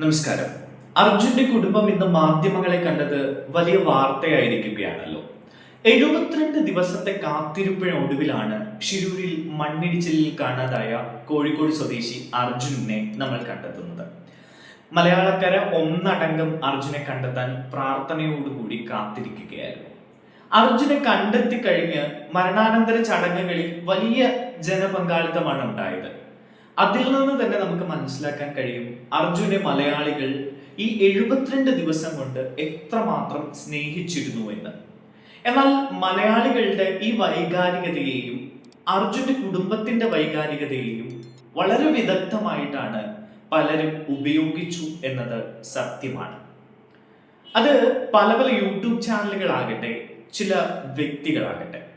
നമസ്കാരം. അർജുന്റെ കുടുംബം ഇന്ന് മാധ്യമങ്ങളെ കണ്ടത് വലിയ വാർത്തയായിരിക്കുകയാണല്ലോ. എഴുപത്തിരണ്ട് ദിവസത്തെ കാത്തിരിപ്പിനൊടുവിലാണ് ഷിരൂരിൽ മണ്ണിടിച്ചിലിൽ കാണാതായ കോഴിക്കോട് സ്വദേശി അർജുനെ നമ്മൾ കണ്ടെത്തുന്നത്. മലയാളക്കര ഒന്നടങ്കം അർജുനെ കണ്ടെത്താൻ പ്രാർത്ഥനയോടുകൂടി കാത്തിരിക്കുകയായിരുന്നു. അർജുനെ കണ്ടെത്തി കഴിഞ്ഞ് മരണാനന്തര ചടങ്ങുകളിൽ വലിയ ജനപങ്കാളിത്തമാണ് ഉണ്ടായത്. അതിൽ നിന്ന് തന്നെ നമുക്ക് മനസ്സിലാക്കാൻ കഴിയും അർജുനെ മലയാളികൾ ഈ എഴുപത്തിരണ്ട് ദിവസം കൊണ്ട് എത്രമാത്രം സ്നേഹിച്ചിരുന്നു എന്ന്. എന്നാൽ മലയാളികളുടെ ഈ വൈകാരികതയെയും അർജുന്റെ കുടുംബത്തിന്റെ വൈകാരികതയെയും വളരെ വിദഗ്ധമായിട്ടാണ് പലരും ഉപയോഗിച്ചു എന്നത് സത്യമാണ്. അത് പല പല യൂട്യൂബ് ചാനലുകളാകട്ടെ ചില വ്യക്തികളാകട്ടെ.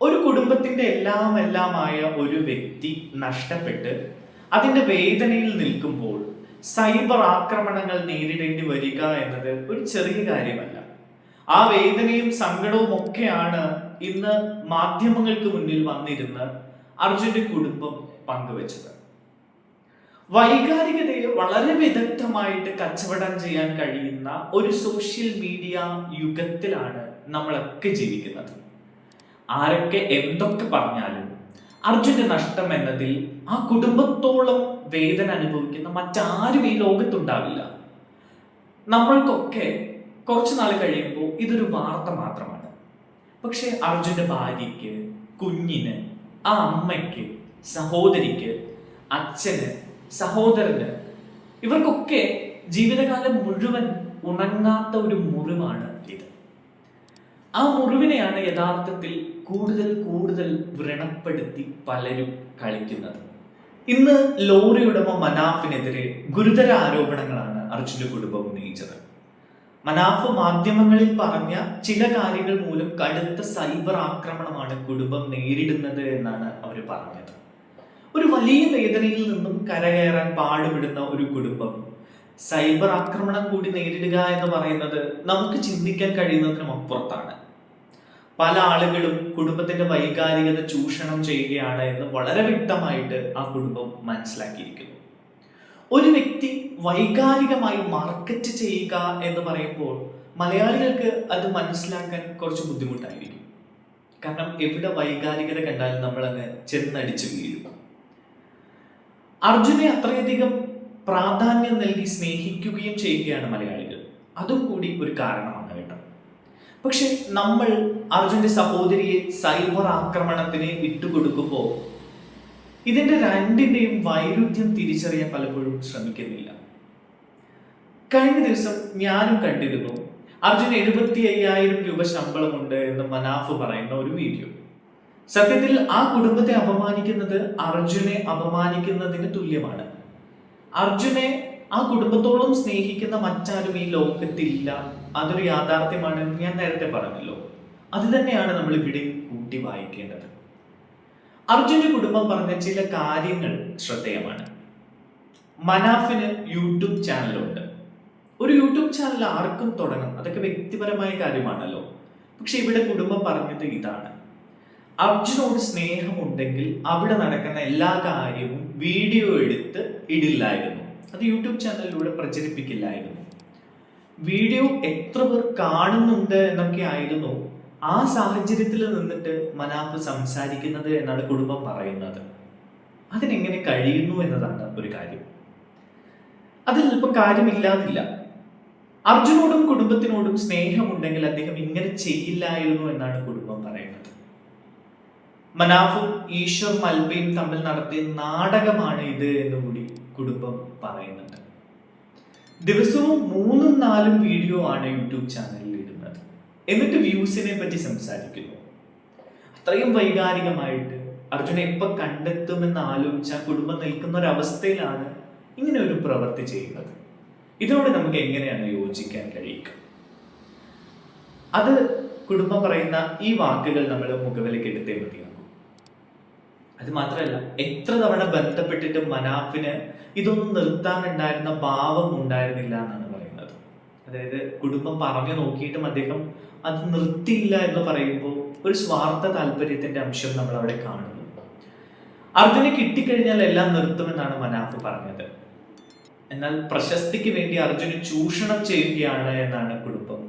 ഒരു കുടുംബത്തിന്റെ എല്ലാം എല്ലാമായ ഒരു വ്യക്തി നഷ്ടപ്പെട്ട് അതിന്റെ വേദനയിൽ നിൽക്കുമ്പോൾ സൈബർ ആക്രമണങ്ങൾ നേരിടേണ്ടി വരിക എന്നത് ഒരു ചെറിയ കാര്യമല്ല. ആ വേദനയും സങ്കടവും ഒക്കെയാണ് ഇന്ന് മാധ്യമങ്ങൾക്ക് മുന്നിൽ വന്നിരുന്ന് അർജുന്റെ കുടുംബം പങ്കുവച്ചത്. വൈകാരികതയെ വളരെ വിദഗ്ധമായിട്ട് കച്ചവടം ചെയ്യാൻ കഴിയുന്ന ഒരു സോഷ്യൽ മീഡിയ യുഗത്തിലാണ് നമ്മളൊക്കെ ജീവിക്കുന്നത്. ആരൊക്കെ എന്തൊക്കെ പറഞ്ഞാലും അർജുന്റെ നഷ്ടം എന്നതിൽ ആ കുടുംബത്തോളം വേദന അനുഭവിക്കുന്ന മറ്റാരും ഈ ലോകത്തുണ്ടാവില്ല. നമ്മൾക്കൊക്കെ കുറച്ചു നാൾ കഴിയുമ്പോൾ ഇതൊരു വാർത്ത മാത്രമാണ്. പക്ഷെ അർജുന്റെ ഭാര്യയ്ക്ക് കുഞ്ഞിന് ആ അമ്മയ്ക്ക് സഹോദരിക്ക് അച്ഛന് സഹോദരന് ഇവർക്കൊക്കെ ജീവിതകാലം മുഴുവൻ ഉണങ്ങാത്ത ഒരു മുറിവാണ് ഇത്. ആ മുറിവിനെയാണ് യഥാർത്ഥത്തിൽ കൂടുതൽ കൂടുതൽ വ്രണപ്പെടുത്തി പലരും കളിക്കുന്നത്. ഇന്ന് ലോറി ഉടമ മനാഫിനെതിരെ ഗുരുതര ആരോപണങ്ങളാണ് അർജുന കുടുംബം ഉന്നയിച്ചത്. മനാഫ് മാധ്യമങ്ങളിൽ പറഞ്ഞ ചില കാര്യങ്ങൾ മൂലം കടുത്ത സൈബർ ആക്രമണമാണ് കുടുംബം നേരിടുന്നത് എന്നാണ് അവർ പറഞ്ഞത്. ഒരു വലിയ വേദനയിൽ നിന്നും കരകയറാൻ പാടുപെടുന്ന ഒരു കുടുംബം സൈബർ ആക്രമണം കൂടി നേരിടുക എന്ന് പറയുന്നത് നമുക്ക് ചിന്തിക്കാൻ കഴിയുന്നതിനും അപ്പുറത്താണ്. പല ആളുകളും കുടുംബത്തിന്റെ വൈകാരികത ചൂഷണം ചെയ്യുകയാണ് എന്ന് വളരെ വ്യക്തമായിട്ട് ആ കുടുംബം മനസ്സിലാക്കിയിരിക്കുന്നു. ഒരു വ്യക്തി വൈകാരികമായി മാർക്കറ്റ് ചെയ്യുക എന്ന് പറയുമ്പോൾ മലയാളികൾക്ക് അത് മനസ്സിലാക്കാൻ കുറച്ച് ബുദ്ധിമുട്ടായിരിക്കും. കാരണം എവിടെ വൈകാരികത കണ്ടാലും നമ്മൾ അങ്ങ് ചെന്നടിച്ച് വീഴും. അർജുനെ അത്രയധികം പ്രാധാന്യം നൽകി സ്നേഹിക്കുകയും ചെയ്യുകയാണ് മലയാളികൾ. അതും കൂടി ഒരു കാരണമാണ് കേട്ടോ. പക്ഷെ നമ്മൾ അർജുന്റെ സഹോദരിയെ സൈബർ ആക്രമണത്തിന് വിട്ടുകൊടുക്കുമ്പോൾ ഇതിന്റെ രണ്ടിന്റെയും വൈരുദ്ധ്യം തിരിച്ചറിയാൻ പലപ്പോഴും ശ്രമിക്കുന്നില്ല. കഴിഞ്ഞ ദിവസം ഞാനും കണ്ടിരുന്നു അർജുൻ എഴുപത്തി അയ്യായിരം രൂപ ശമ്പളമുണ്ട് എന്ന് മനാഫ് പറയുന്ന ഒരു വീഡിയോ. സത്യത്തിൽ ആ കുടുംബത്തെ അപമാനിക്കുന്നത് അർജുനെ അപമാനിക്കുന്നതിന് തുല്യമാണ്. അർജുനെ ആ കുടുംബത്തോളം സ്നേഹിക്കുന്ന മറ്റാരും ഈ ലോകത്തില്ല അതൊരു യാഥാർത്ഥ്യമാണ് ഞാൻ നേരത്തെ പറഞ്ഞല്ലോ. അത് തന്നെയാണ് നമ്മൾ ഇവിടെ കൂട്ടി വായിക്കേണ്ടത്. അർജുന്റെ കുടുംബം പറഞ്ഞ ചില കാര്യങ്ങൾ ശ്രദ്ധേയമാണ്. മനാഫിന് യൂട്യൂബ് ചാനലുണ്ട്. ഒരു യൂട്യൂബ് ചാനൽ ആർക്കും തുടങ്ങാം. അതൊക്കെ വ്യക്തിപരമായ കാര്യമാണല്ലോ. പക്ഷെ ഇവിടെ കുടുംബം പറഞ്ഞത് ഇതാണ്. അർജുനോട് സ്നേഹമുണ്ടെങ്കിൽ അവിടെ നടക്കുന്ന എല്ലാ കാര്യവും വീഡിയോ എടുത്ത് ഇടില്ലായിരുന്നു. അത് യൂട്യൂബ് ചാനലിലൂടെ പ്രചരിപ്പിക്കില്ലായിരുന്നു. വീഡിയോ എത്ര പേർ കാണുന്നുണ്ട് എന്നൊക്കെ ആയിരുന്നു ആ സാഹചര്യത്തിൽ നിന്നിട്ട് മനാഫ് സംസാരിക്കുന്നത് എന്നാണ് കുടുംബം പറയുന്നത്. അതിനെങ്ങനെ കഴിയുന്നു എന്നതാണ് ഒരു കാര്യം. അതിൽ ഇപ്പം കാര്യമില്ലാതില്ല. അർജുനോടും കുടുംബത്തിനോടും സ്നേഹമുണ്ടെങ്കിൽ അദ്ദേഹം ഇങ്ങനെ ചെയ്യില്ലായിരുന്നു എന്നാണ് കുടുംബം പറയുന്നത്. മനാഫും ഈശ്വർ മൽബയും തമ്മിൽ നടത്തിയ നാടകമാണ് ഇത് എന്ന് കൂടി കുടുംബം പറയുന്നുണ്ട്. ദിവസവും മൂന്നും നാലും വീഡിയോ ആണ് യൂട്യൂബ് ചാനലിൽ ഇടുന്നത്. എന്നിട്ട് വ്യൂസിനെ പറ്റി സംസാരിക്കുന്നു. അത്രയും വൈകാരികമായിട്ട് അർജുനെ എപ്പൊ കണ്ടെത്തുമെന്ന് ആലോചിച്ച കുടുംബം നിൽക്കുന്ന ഒരു അവസ്ഥയിലാണ് ഇങ്ങനെ ഒരു പ്രവൃത്തി ചെയ്യുന്നത്. ഇതിനോട് നമുക്ക് എങ്ങനെയാണ് യോജിക്കാൻ കഴിയുക? അത് കുടുംബം പറയുന്ന ഈ വാക്കുകൾ നമ്മൾ മുഖവിലേക്ക് എടുത്തേ മതിയാകും. അത് മാത്രമല്ല എത്ര തവണ ബന്ധപ്പെട്ടിട്ട് മനാഫിന് ഇതൊന്നും നിർത്താനുണ്ടായിരുന്ന ഭാവം ഉണ്ടായിരുന്നില്ല എന്നാണ് അതായത് കുടുംബം പറഞ്ഞു നോക്കിയിട്ടും അദ്ദേഹം അത് നിർത്തിയില്ല എന്ന് പറയുമ്പോൾ ഒരു സ്വാർത്ഥ താല്പര്യത്തിന്റെ അംശം നമ്മൾ അവിടെ കാണുന്നു. അർജുനെ കിട്ടിക്കഴിഞ്ഞാൽ എല്ലാം നിർത്തുമെന്നാണ് മനാഫ് പറഞ്ഞത്. എന്നാൽ പ്രശസ്തിക്ക് വേണ്ടി അർജുന് ചൂഷണം ചെയ്യുകയാണ് എന്നാണ് കുടുംബം